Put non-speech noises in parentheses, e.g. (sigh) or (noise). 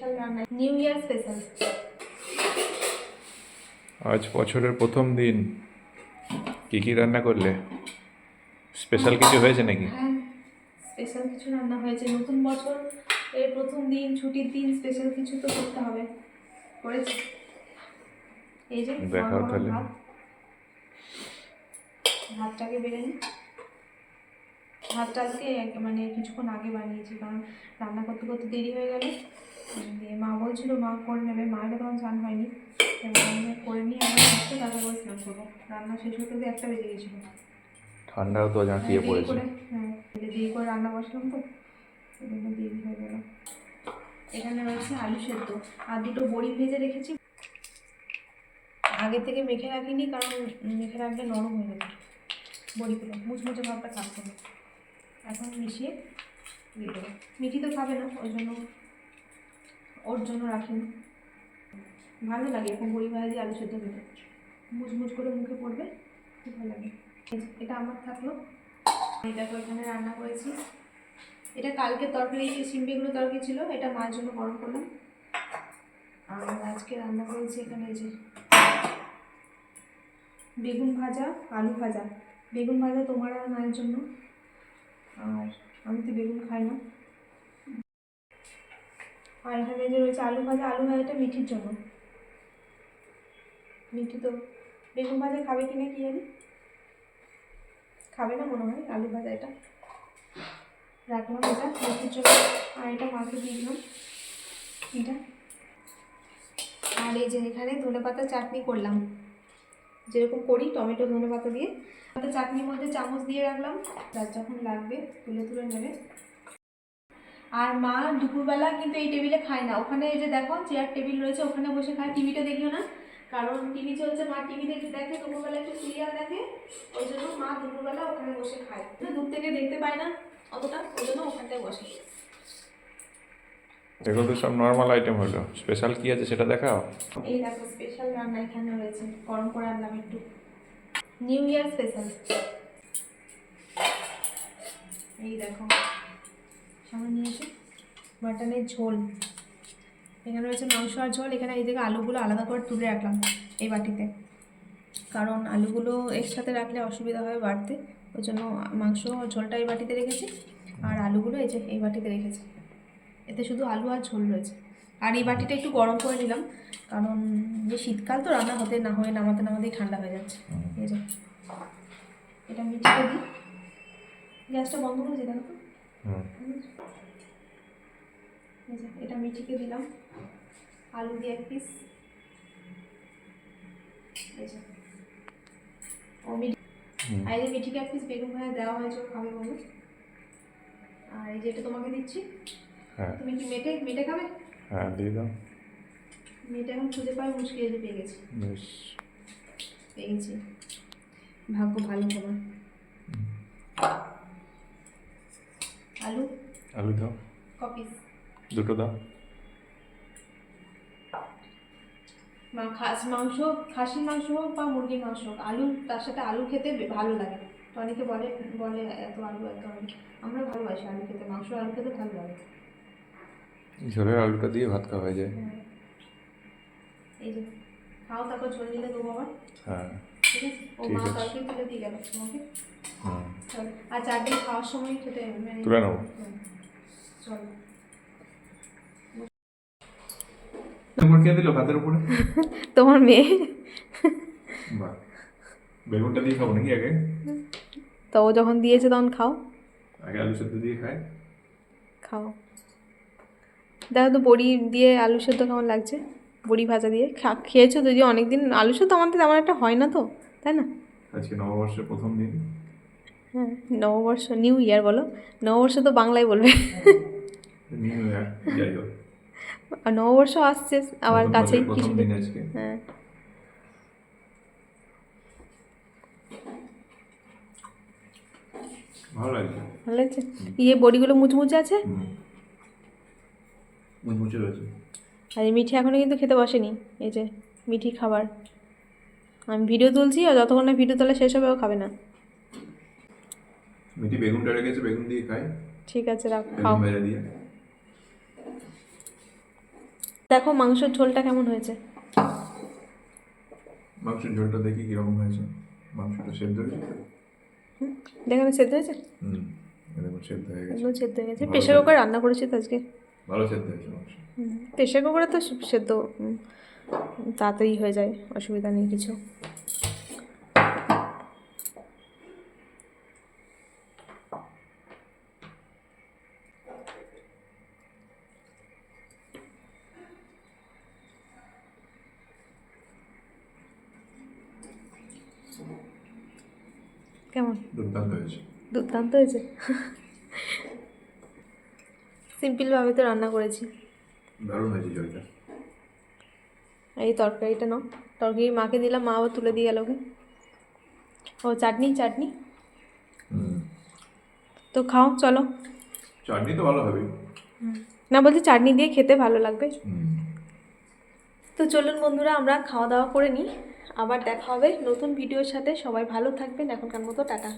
Special রান্না new year special আজ বছরের প্রথম দিন। কি কি রান্না করলে? স্পেশাল কিছু হয়েছে নাকি? হ্যাঁ স্পেশাল কিছু রান্না হয়েছে। নতুন বছর এর প্রথম দিন ছুটির দিন স্পেশাল কিছু তো করতে হবে। করেছি। এই যে দেখাও তাহলে। ভাতটাকে বেড়ে নিই। ভাতটা আজকে মানে কিছুক্ষণ আগে বানিয়েছি কারণ রান্না করতে করতে দেরি হয়ে গেল। দিয়ে মা বলছিল মা করে নেবে। মায়েরও তখন স্নান হয়নি। এবার আমি করে নিয়ে আমরা ভাতটা তারপর করে স্নান করব। রান্না শেষ হতে হতে একটা বেজে গেছিল। ঠান্ডাও তো জাঁকিয়ে দেরি পড়েছে। হ্যাঁ দিয়ে করে রান্না বসলাম তো দেরি হয়ে গেল। এখানে রয়েছে আলু সেদ্ধ আর দুটো বড়ি ভেজে রেখেছি। আগে থেকে মেখে রাখিনি কারণ মেখে রাখলে নরম হয়ে যাবে বড়িগুলো মুচমুচে ভাবটা থাকবে এখন মিশিয়ে দিয়ে দেবো। মিঠি তো খাবে না ওই জন্য ওর জন্য রাখিনি ভালো লাগে এরকম বড়ি ভাজি আলু সেদ্ধ খেতে মুচমুচ করে মুখে পড়বে, খুব ভালো লাগে। এটা আমার থাকল। আমি দেখো এখানে রান্না করেছি। এটা কালকে তরকারি যে বেগুনো তরকারি ছিল, এটা মার জন্য গরম করলাম। আর আজকে রান্না করেছি এখানে যে বেগুন ভাজা, আলু ভাজা। বেগুন ভাজা তোমার আর মায়ের জন্য। আর আমি তো বেগুন খাই না। আর এখানে যে রয়েছে আলু ভাজা, আলু ভাজাটা মিঠির জন্য। মিঠি তো বেগুন ভাজা খাবে কি না কি জানি? খাবে না মনে হয় আলু ভাজা এটা। রাখলাম এটা মেথির জন্য। আর এটা মাকে দিয়ে দিলাম। এটা। আর এই যে এখানে ধনে পাতা চাটনি করলাম। যেরকম করি টমেটো ধনে পাতা দিয়ে চাটনির মধ্যে চামচ দিয়ে রাখলাম। যার যখন লাগবে তুলে তুলে নেবে। আর মা দুপুরবেলা কিন্তু এই টেবিলে খায় না। ওখানে এই যে দেখো চেয়ার টেবিল রয়েছে ওখানে বসে খায়। টিভিটা দেখিও না। কারণ টিভি চলছে মা টিভি দেখে দেখে দুপুরবেলা একটু সিরিয়াল দেখে। ওই জন্য মা দুপুরবেলা ওখানে বসে খায়। দূর থেকে দেখতে পায় না অতটা ওই জন্য ওখানটায় বসে। এগুলো তো সব নর্মাল আইটেম হলো। স্পেশাল কি আছে সেটা দেখাও? এই দেখো স্পেশাল রান্না এখানে রয়েছে। গরম করে আনলাম একটু। নিউ ইয়ার স্পেশাল এই দেখো। সামনে নিয়েছি? মাটনের ঝোল। এখানে রয়েছে মাংস আর ঝোল এখানে এই দিকে আলুগুলো আলাদা করে তুলে রাখলাম এই বাটিতে। কারণ আলুগুলো একসাথে রাখলে অসুবিধা হবে বাড়তে ওই জন্য মাংস আর ঝোলটা এই বাটিতে রেখেছি আর আলুগুলো এই যে এই বাটিতে রেখেছি। এতে শুধু আলু আর ঝোল রয়েছে। আর এই বাটিটা একটু গরম করে নিলাম কারণ যে শীতকাল তো রান্না হতে না হয়ে নামাতে নামাতেই ঠান্ডা হয়ে যাচ্ছে। এই যে এটা মিটিয়ে দিই। গ্যাসটা বন্ধ করে দিলাম তো হুম এই যে, এটা মিঠিকে দিলাম। আলু দিয়ে এক পিস ও মিঠি আর এই যে মিঠিকে এক পিস বেগুন ভাজা দেওয়া হয়েছে খাবে বলে আর এই যে এটা তোমাকে দিচ্ছি। হ্যাঁ। তুমি কি মেটে মেটে খাবে? হ্যাঁ দিয়ে দাও। মেটে এখন খুঁজে পাই মুশকিল পেয়ে গেছি। বেশ। পেয়ে গেছি ভাগ্য ভালো তোমার। আলু? আলু দাও। কপিস দুটো দাও। মা খাস মাংস খাসির মাংস হোক বা মুরগির মাংস হোক আলু তার সাথে আলু খেতে ভালো লাগে। তো অনেকে বলে বলে এত আলু এত আলু। আমরা ভালোবাসি আলু খেতে মাংস আলু খেতে ভালো লাগে। ঝোলের আলুটা দিয়ে ভাত খাওয়া হয়ে যায়। হ্যাঁ। এই যে খাও তারপর ঝোল নিলে দেবো আবার? হ্যাঁ। ঠিক আছে ও মা আছে। তুলে দিয়ে গেল তোমাকে। আর চারদিন খাওয়ার সময় খেতে মানে তুলে নেব হুম। তোমার কে দিল ভাতের উপরে? (laughs) তোমার মেয়ে। বাহ। বেগুনটা দিয়ে খাব নাকি আগে? তো ও যখন দিয়েছে তখন খাও। আগে আলু সেদ্ধ দিয়ে খাই খাও। দেখো তো বড়ি দিয়ে আলু সেদ্ধ কেমন লাগছে? বড়ি ভাজা দিয়ে। খা- খেয়েছো যদিও অনেক দিন আলু সেদ্ধ আমাদের তেমন একটা হয় না তো। তাই না? আজকে নববর্ষের প্রথম দিন। হ্যাঁ নববর্ষ নিউ ইয়ার বলো। নববর্ষ তো বাংলায় বলবে। নিউ ইয়ার যাই হোক। আর নববর্ষ আসছে আবার কাছেই কিছু দিন আজকে। হ্যাঁ। ভালো লাগছে? ভালো লাগছে? ইয়ে বড়িগুলো মুচমুচে আছে? মুচমুচে রয়েছে। আর মিঠি এখনও কিন্তু খেতে বসেনি এই যে মিঠি খাবার। আমি ভিডিও তুলছি আর যতক্ষণ না ভিডিও তোলা শেষ হবে ও খাবে না। মিটি বেগুনটা রেখেছে বেগুন দিয়ে খাই। ঠিক আছে রাখ খাও। ভাজা দিয়ে। দেখো মাংসের ঝোলটা কেমন হয়েছে। মাংসের ঝোলটা দেখি কীরকম হয়েছে। মাংসটা সেদ্ধ হয়েছে? দেখো সেদ্ধ হয়েছে? হুম সেদ্ধ হয়ে গেছে। একদম সেদ্ধ হয়ে গেছে। প্রেশার কুকার রান্না করেছি তো আজকে। ভালো সেদ্ধ হয়েছে মাংস। প্রেশার কুকারে তো সেদ্ধ তাড়াতাড়ি হয়ে যায় অসুবিধা নেই কিছু। কেমন? দুর্দান্ত হয়েছে। দুর্দান্ত হয়েছে? সিম্পলভাবে তো রান্না করেছি। দারুণ হয়েছে ঝোলটা এই তরকারিটা নাও। তরকারি মাকে দিলাম মা আবার তুলে দিয়ে গেল ওকে। ও চাটনি চাটনি? তো খাও চলো। চাটনি তো ভালো হবে। না বলছি চাটনি দিয়ে খেতে ভালো লাগবে। তো চলুন বন্ধুরা আমরা খাওয়া দাওয়া করে নিই। আবার দেখা হবে নতুন ভিডিওর সাথে। সবাই ভালো থাকবেন। এখনকার মতো টাটা।